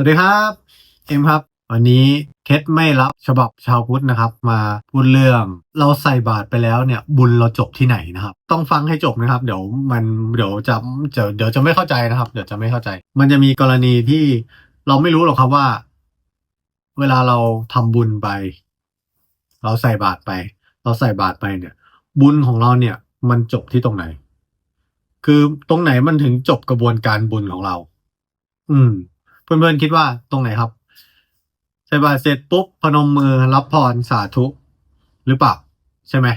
สวัสดีครับ เอ็มครับ วันนี้เคสไม่รับฉบับชาวพุทธนะครับ มาพูดเรื่องเราใส่บาตรไปแล้วเนี่ย บุญเราจบที่ไหนนะครับ ต้องฟังให้จบนะครับ เดี๋ยวมันเดี๋ยวจะจะเดี๋ยวจะไม่เข้าใจนะครับ เดี๋ยวจะไม่เข้าใจ มันจะมีกรณีที่เราไม่รู้หรอกครับว่า เวลาเราทำบุญไป เราใส่บาตรไป เราใส่บาตรไปเนี่ย บุญของเราเนี่ย มันจบที่ตรงไหน คือตรงไหนมันถึงจบกระบวนการบุญของเรา อืม เพื่อนๆคิดว่าตรงไหนครับใส่บาตรเสร็จปุ๊บพนมมือรับพรสาธุหรือเปล่าใช่ไหม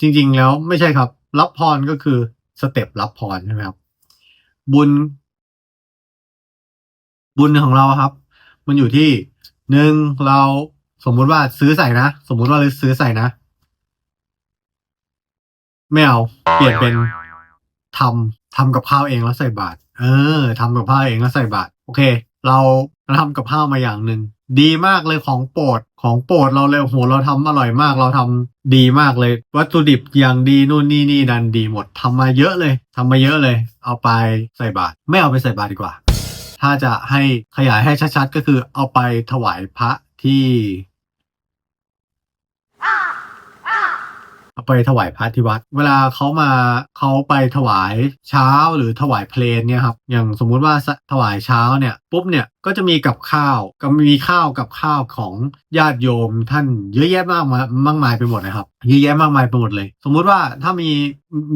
จริง ๆ แล้วไม่ใช่ครับ รับพรก็คือสเต็ปรับพรใช่ไหมครับ บุญ บุญของเราครับ มันอยู่ที่หนึ่งเราสมมุติว่าซื้อใส่นะ สมมุติว่าเราซื้อใส่นะไม่เอาเปลี่ยนเป็นทำทำกับข้าวเองแล้วใส่บาตร เออทำกับข้าวเองแล้วใส่บาตรโอเค เราทำกับข้าวมาอย่างหนึ่งดีมากเลยของโปรดของโปรดเราเลยโหเราทำอร่อยมาก เราทำดีมากเลย วัตถุดิบอย่างดีนู่นนี่นี่ดันดีหมดทำมาเยอะเลยทำมาเยอะเลย เอาไปใส่บาตรไม่เอาไปใส่บาตรดีกว่า ถ้าจะให้ขยายให้ชัดๆ ก็คือเอาไปถวายพระที่ เอาไปถวายพระที่วัด เวลาเขามาเขาไปถวายเช้าหรือถวายเพลนเนี่ยครับอย่างสมมุติว่าถวายเช้าเนี่ยปุ๊บเนี่ยก็จะมีกับข้าวก็มีข้าวกับข้าวของญาติโยมท่านเยอะแยะมากมายมากมายไปหมดนะครับเยอะแยะมากมายไปหมดเลย สมมุติว่าถ้ามี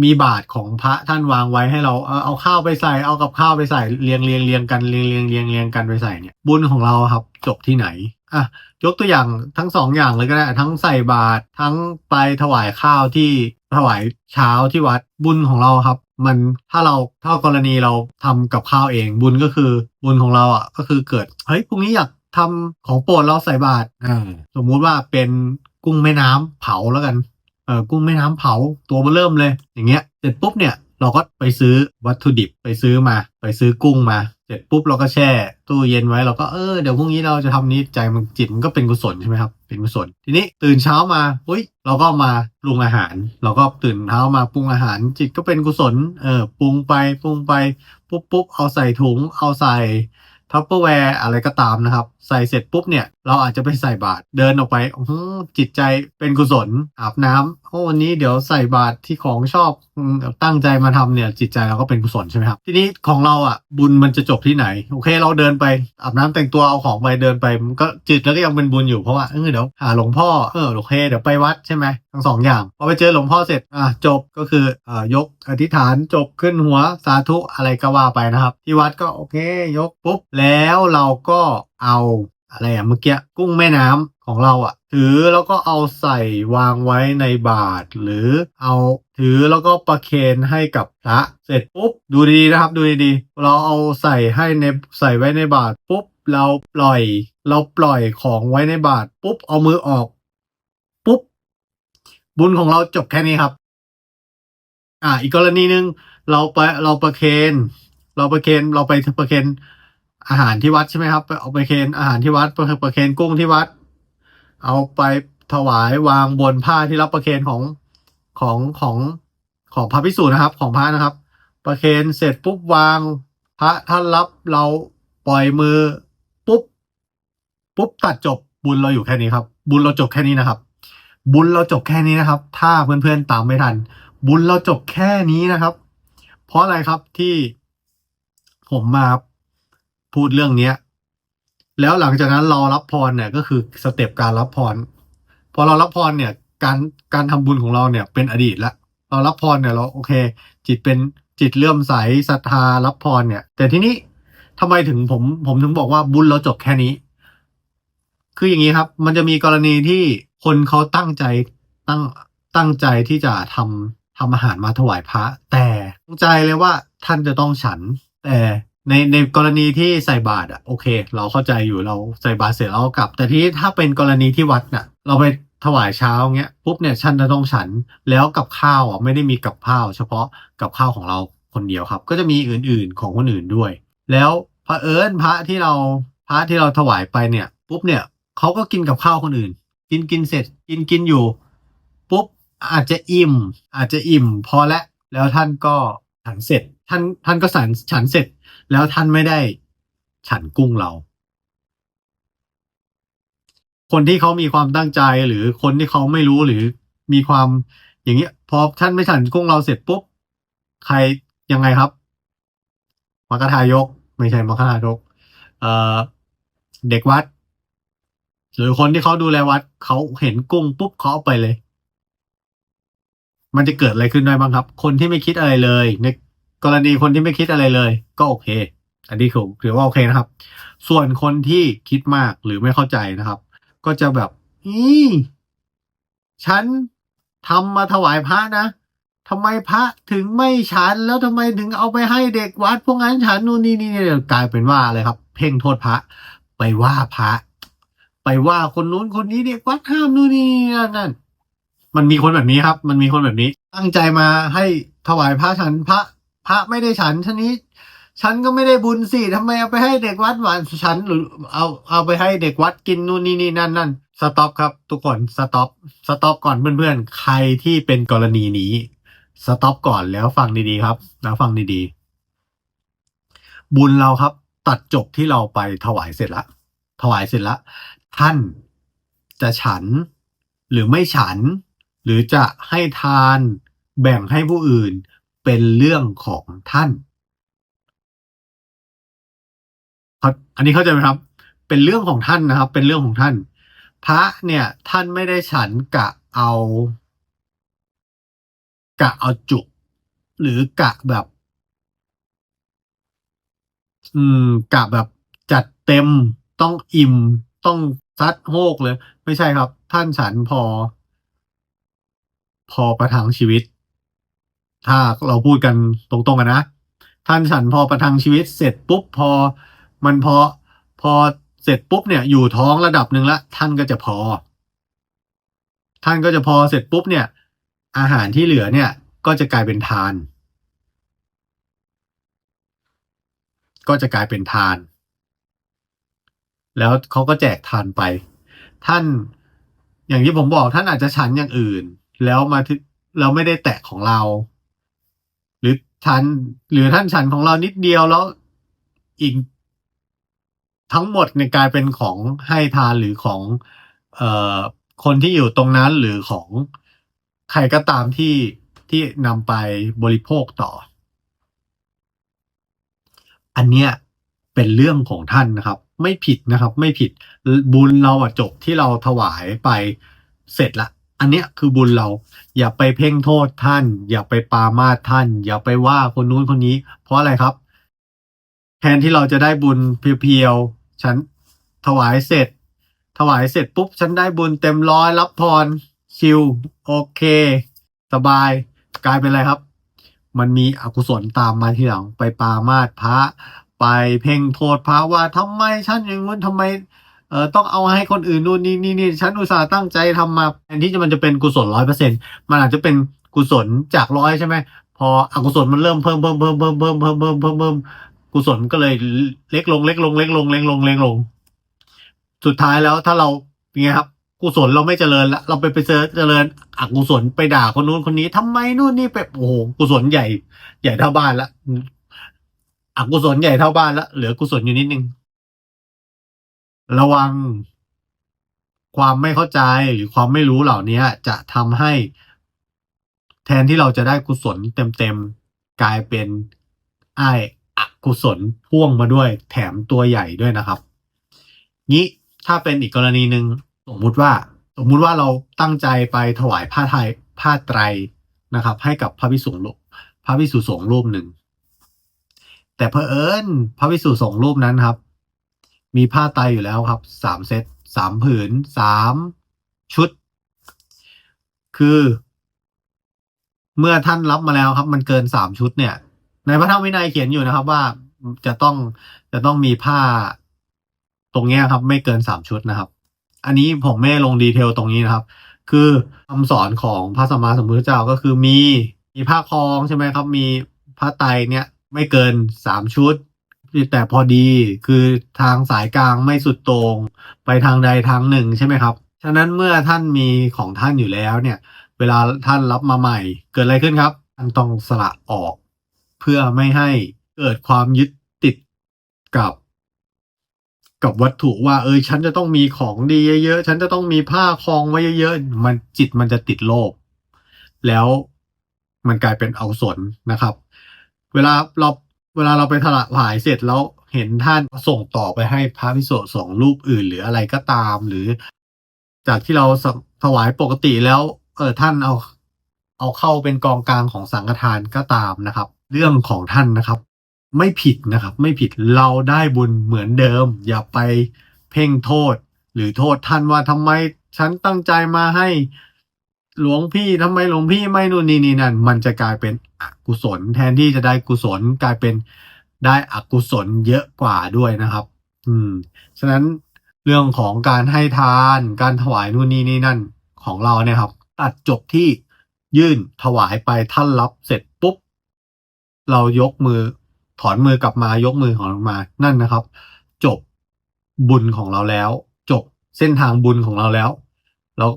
มีบาทของพระท่านวางไว้ให้เราเอาเอาข้าวไปใส่เอากับข้าวไปใส่เรียงเรียงเรียงกันเรียงเรียงเรียงเรียงกันไปใส่เนี่ยบุญของเราครับจบที่ไหน อะยกตัวอย่างทั้งสองอย่างเลยก็ได้ทั้งใส่บาตรทั้งไปถวายข้าวที่ถวายเช้าที่วัดบุญของเราครับ มันถ้าเราถ้ากรณีเราทำกับข้าวเองบุญก็คือบุญของเราอะก็คือเกิดเฮ้ยพรุ่งนี้อยากทำของโปรดเราใส่บาตรอ่าสมมุติว่าเป็นกุ้งแม่น้ำเผาแล้วกันเออกุ้งแม่น้ำเผาตัวเบอเริ่มเลย อย่างเงี้ยเสร็จปุ๊บเนี่ย เราก็ไปซื้อวัตถุดิบไปซื้อมา ไปซื้อกุ้งมา เสร็จปุ๊บเราก็แช่ ตู้เย็นไว้เราก็เออเดี๋ยวพรุ่งนี้เราจะทำนี้ใจมันจิตมันก็เป็นกุศลใช่ไหมครับเป็นกุศลทีนี้ตื่นเช้ามาอุ้ยเราก็มาปรุงอาหาร เราก็ตื่นเช้ามาปรุงอาหาร จิตก็เป็นกุศลเออปรุงไปปรุงไปปุ๊บปุ๊บเอาใส่ถุงเอาใส่ทัพเปอร์แวร์อะไรก็ตามนะครับ ใส่เสร็จปุ๊บเนี่ย เราอาจจะไปใส่บาตรเดินออกไปโอ้จิตใจเป็นกุศลอาบน้ำโอ้วันนี้เดี๋ยวใส่บาตรที่ของชอบตั้งใจมาทำเนี่ย จิตใจเราก็เป็นกุศลใช่ไหมครับ ทีนี้ของเราอะ บุญมันจะจบที่ไหน โอเค เราเดินไปอาบน้ำแต่งตัวเอาของไปเดินไปมันก็จิตแล้วก็ยังเป็นบุญอยู่เพราะว่าเออเดี๋ยวหาหลวงพ่อเออโอเคเดี๋ยวไปวัดใช่ไหมทั้งสองอย่างพอไปเจอหลวงพ่อเสร็จอะจบก็คืออ่ายกอธิษฐานจบขึ้นหัวสาธุอะไรก็ว่าไปนะครับ ที่วัดก็โอเค ยกปุ๊บแล้วเราก็ เอาอะไรอะเมื่อกี้กุ้งแม่น้ำของเราอะถือแล้วก็เอาใส่วางไว้ในบาตรหรือเอาถือแล้วก็ประเคนให้กับพระเสร็จปุ๊บดูดีนะครับดูดีๆเราเอาใส่ให้ในใส่ไว้ในบาตรปุ๊บเราปล่อย เราปล่อยของไว้ในบาตรปุ๊บเอามือออกปุ๊บบุญของเราจบแค่นี้ครับ อ่า อีกกรณีหนึ่งเราไปเราประเคน เราประเคนเราไปประเคน อาหารที่วัดใช่ไหมครับเอาไปเคนอาหารที่วัดประประเคนกุ้งที่วัด เอาไปถวายวางบนผ้าที่รับประเคนของของของของพระพิสูจน์นะครับ ของพระนะครับ ประเคนเสร็จปุ๊บวางพระท่านรับเราปล่อยมือปุ๊บปุ๊บตัดจบบุญเราอยู่แค่นี้ครับ บุญเราจบแค่นี้นะครับ บุญเราจบแค่นี้นะครับ ถ้าเพื่อนๆตามไม่ทัน บุญเราจบแค่นี้นะครับ เพราะอะไรครับที่ผมมา พูดเรื่องเนี้ย แล้วหลังจากนั้นรารับพรเนี่ยก็คือสเต็ปการรับพร พอเรารับพรเนี่ย การการทำบุญของเราเนี่ยเป็นอดีตละเรารับพรเนี่ยเราโอเค จิตเป็นจิตเลื่อมใสศรัทธารับพรเนี่ย แต่ทีนี้ทำไมถึงผมผมถึงบอกว่าบุญเราจบแค่นี้ คืออย่างนี้ครับ มันจะมีกรณีที่คนเขาตั้งใจตั้งตั้งใจที่จะทำทำอาหารมาถวายพระ แต่ตั้งใจเลยว่าท่านจะต้องฉัน แต่ ในในกรณีที่ใส่บาตรอะโอเค เราเข้าใจอยู่เราใส่บาตรเสร็จเราก็กลับ แต่ที่ถ้าเป็นกรณีที่วัดน่ะ เราไปถวายเช้าเงี้ยปุ๊บเนี่ยท่านจะต้องฉันแล้วกับข้าวอะไม่ได้มีกับข้าว เฉพาะกับข้าวของเราคนเดียวครับ ก็จะมีอื่นๆของคนอื่นด้วย แล้วพระเอิญพระที่เราพระที่เราถวายไปเนี่ย ปุ๊บเนี่ยเขาก็กินกับข้าวคนอื่น กินกินเสร็จกินกินอยู่ ปุ๊บอาจจะอิ่ม อาจจะอิ่ม พอและแล้วท่านก็ฉันเสร็จ ท่านท่านก็ฉันฉันเสร็จ แล้วท่านไม่ได้ฉันกุ้งเรา คนที่เขามีความตั้งใจหรือคนที่เขาไม่รู้หรือมีความอย่างเงี้ยพอท่านไม่ฉันกุ้งเราเสร็จปุ๊บใครยังไงครับมรรคทายก ไม่ใช่มรรคทายกเอ่อเด็กวัด หรือคนที่เขาดูแลวัดเขาเห็นกุ้งปุ๊บเขาเอาไปเลย มันจะเกิดอะไรขึ้นได้บ้างครับ คนที่ไม่คิดอะไรเลยใน กรณีคนที่ไม่คิดอะไรเลย ก็โอเค อันนี้คือถือว่าโอเคนะครับ ส่วนคนที่คิดมากหรือไม่เข้าใจนะครับ ก็จะแบบอีฉันทำมาถวายพระนะทำไมพระถึงไม่ฉัน แล้วทำไมถึงเอาไปให้เด็กวัด พวกนั้นฉันนู่นนี่นี่เนี่ยกลายเป็นว่าอะไรครับ เพ่งโทษพระ ไปว่าพระ ไปว่าคนนู้นคนนี้เด็กวัดห้ามนู่นนี่นั่นนั่นมันมีคนแบบนี้ครับ มันมีคนแบบนี้ ตั้งใจมาให้ถวายพระฉันพระ พระไม่ได้ฉันฉันนี้ฉันก็ไม่ได้บุญสิทำไมเอาไปให้เด็กวัดหวานฉันหรือเอาเอาไปให้เด็กวัดกินนู่นนี่นี่นั่นนั่นสต็อปครับ ทุกคนสต็อปสต็อปก่อนเพื่อนๆ ใครที่เป็นกรณีนี้สต็อปก่อนแล้วฟังดีๆครับ แล้วฟังดีๆ บุญเราครับ ตัดจบที่เราไปถวายเสร็จละ ถวายเสร็จละท่านจะฉันหรือไม่ฉัน หรือจะให้ทานแบ่งให้ผู้อื่น เป็นเรื่องของท่าน อันนี้เข้าใจไหมครับ เป็นเรื่องของท่านนะครับ เป็นเรื่องของท่าน พระเนี่ย ท่านไม่ได้ฉันกะเอากะเอาจุกหรือกะแบบ อืมกะแบบจัดเต็มต้องอิ่มต้องซัดโฮกเลย ไม่ใช่ครับ ท่านฉันพอ พอประทังชีวิต ถ้าเราพูดกันตรงๆกันนะ ท่านฉันพอประทังชีวิตเสร็จปุ๊บพอ มันพอพอเสร็จปุ๊บเนี่ยอยู่ท้องระดับหนึ่งละ ท่านก็จะพอ ท่านก็จะพอเสร็จปุ๊บเนี่ย อาหารที่เหลือเนี่ย ก็จะกลายเป็นทาน ก็จะกลายเป็นทาน แล้วเขาก็แจกทานไป ท่านอย่างที่ผมบอกท่านอาจจะฉันอย่างอื่น แล้วมาที่เราไม่ได้แตะของเรา ฉัน หรือท่านฉันของเรานิดเดียวแล้วอีกทั้งหมดเนี่ยกลายเป็นของให้ทานหรือของเอ่อคนที่อยู่ตรงนั้นหรือของใครก็ตามที่ที่นำไปบริโภคต่อ อันเนี้ยเป็นเรื่องของท่านนะครับ ไม่ผิดนะครับ ไม่ผิดบุญเราอะจบที่เราถวายไปเสร็จละ อันเนี้ยคือบุญเรา อย่าไปเพ่งโทษท่าน อย่าไปปามาท่าน อย่าไปว่าคนนู้นคนนี้ เพราะอะไรครับ แทนที่เราจะได้บุญเพียวๆฉันถวายเสร็จ ถวายเสร็จปุ๊บ ฉันได้บุญเต็มร้อยรับพรชิลโอเค สบาย กลายเป็นอะไรครับ มันมีอกุศลตามมาทีหลังไปปามาพระ ไปเพ่งโทษพระว่าทำไมฉันอย่างนู้นทำไม เออต้องเอาให้คนอื่นนู่นนี่นี่นี่ฉันอุตส่าห์ตั้งใจทำมาแทนที่จะมันจะเป็นกุศลร้อยเปอร์เซ็นมันอาจจะเป็นกุศลจากร้อยใช่ไหมพออกุศลมันเริ่มเพิ่มเพิ่มเพิ่มเพิ่มเพิ่มเพิ่มเพิ่มเพิ่มเพิ่มกุศลก็เลยเล็กลงเล็กลงเล็กลงเล็กลงเล็กลง สุดท้ายแล้วถ้าเราเป็นไงครับ กุศลเราไม่เจริญละเราไปไปเจอเจริญอกุศลไปด่าคนนู้นคนนี้ทำไมนู่นนี่ไปโอ้โหกุศลใหญ่ ใหญ่เท่าบ้านละอกุศลใหญ่เท่าบ้านละเหลือกุศลอยู่นิดนึง ระวัง ความไม่เข้าใจหรือความไม่รู้เหล่านี้จะทำให้ แทนที่เราจะได้กุศลเต็มๆกลายเป็นไอ้อกุศลพ่วงมาด้วย แถมตัวใหญ่ด้วยนะครับ นี้ถ้าเป็นอีกกรณีหนึ่งสมมุติว่า สมมุติว่าเราตั้งใจไปถวายผ้าไทยผ้าไตรนะครับ ให้กับพระภิกษุรูปพระภิกษุสงฆ์รูปหนึ่งแต่เพอเอิญพระภิกษุสงฆ์รูปนั้นครับ มีผ้าไตอยู่แล้วครับสามเซตสามผืนสามชุด คือ เมื่อท่านรับมาแล้วครับ มันเกินสามชุดเนี่ย ในพระธรรมวินัยเขียนอยู่นะครับ ว่าจะต้องจะต้องมีผ้าตรงเนี้ยครับ ไม่เกินสามชุดนะครับ อันนี้ผมไม่ลงดีเทลตรงนี้นะครับ คือคำสอนของพระสัมมาสัมพุทธเจ้าก็คือมีมีผ้าคลองใช่ไหมครับ มีผ้าไตเนี่ย ไม่เกินสามชุด แต่พอดีคือทางสายกลางไม่สุดโตรงไปทางใดทางหนึ่งใช่ไหมครับ ฉะนั้นเมื่อท่านมีของท่านอยู่แล้วเนี่ย เวลาท่านรับมาใหม่เกิดอะไรขึ้นครับท่านต้องสละออก เพื่อไม่ให้เกิดความยึดติดกับกับวัตถุว่าเออฉันจะต้องมีของดีเยอะๆ ฉันจะต้องมีผ้าคลองไว้เยอะๆ มันจิตมันจะติดโลภแล้วมันกลายเป็นเอกุศลนะครับ เวลาเรา เวลาเราไปถวายเสร็จแล้วเห็นท่านส่งต่อไปให้พระพิสุสงฆ์รูปอื่นหรืออะไรก็ตาม หรือ จากที่เราถวายปกติแล้ว เออท่านเอา เอาเข้าเป็นกองกลางของสังฆทานก็ตามนะครับ เรื่องของท่านนะครับ ไม่ผิดนะครับ ไม่ผิดเราได้บุญเหมือนเดิม อย่าไปเพ่งโทษ หรือโทษท่านว่าทำไมฉันตั้งใจมาให้ หลวงพี่ทำไมหลวงพี่ไม่นู่นนี่นี่นั่น มันจะกลายเป็นอกุศล แทนที่จะได้กุศลกลายเป็นได้อกุศลเยอะกว่าด้วยนะครับ อืม ฉะนั้นเรื่องของการให้ทาน การถวายนู่นนี่นี่นั่นของเราเนี่ยครับ ตัดจบที่ยื่นถวายไปท่านรับเสร็จปุ๊บ เรายกมือถอนมือกลับมายกมือของเรามา นั่นนะครับ จบบุญของเราแล้ว จบเส้นทางบุญของเราแล้วแล้ว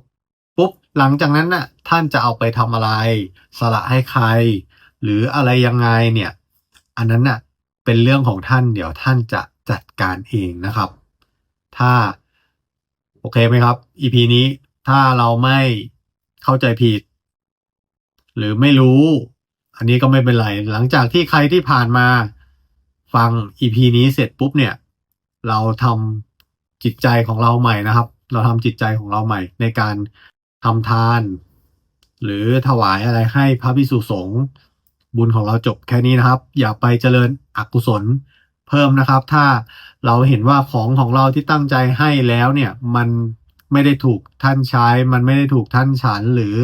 ปุ๊บหลังจากนั้นน่ะท่านจะเอาไปทำอะไร สละให้ใคร หรืออะไรยังไงเนี่ย อันนั้นน่ะเป็นเรื่องของท่านเดี๋ยวท่านจะจัดการเองนะครับ ถ้าโอเคไหมครับ EP นี้ถ้าเราไม่เข้าใจผิด หรือไม่รู้ อันนี้ก็ไม่เป็นไร หลังจากที่ใครที่ผ่านมาฟัง EP นี้เสร็จปุ๊บเนี่ย เราทำจิตใจของเราใหม่นะครับ เราทำจิตใจของเราใหม่ในการ ทำทาน หรือถวายอะไรให้พระพิสุสงฆ์บุญของเราจบแค่นี้นะครับ อย่าไปเจริญอกุศลเพิ่มนะครับ ถ้าเราเห็นว่าของของเราที่ตั้งใจให้แล้วเนี่ย มันไม่ได้ถูกท่านใช้ มันไม่ได้ถูกท่านฉันหรือ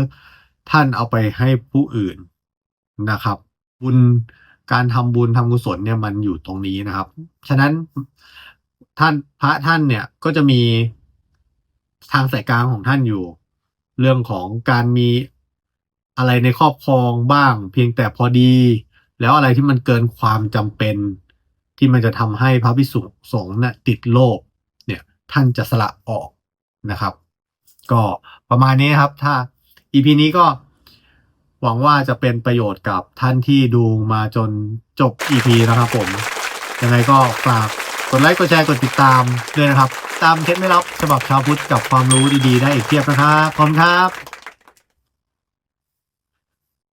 ท่านเอาไปให้ผู้อื่นนะครับ บุญการทำบุญทำกุศลเนี่ยมันอยู่ตรงนี้นะครับ ฉะนั้นท่านพระท่านเนี่ยก็จะมีทางสายกลางของท่านอยู่ เรื่องของการมีอะไรในครอบครองบ้าง เพียงแต่พอดี แล้วอะไรที่มันเกินความจำเป็นที่มันจะทำให้พระภิกษุสงฆ์เนี่ยติดโลกเนี่ยท่านจะสละออกนะครับ ก็ประมาณนี้ครับ ถ้า EP นี้ก็หวังว่าจะเป็นประโยชน์กับท่านที่ดูมาจนจบ EP นะครับผมยังไงก็ฝาก กดไลค์กดแชร์กดติดตามด้วยนะครับ ตามเคล็ดไม่ลับฉบับชาวพุทธกับความรู้ดีๆ ได้อีกเทียบนะครับขอบคุณครับ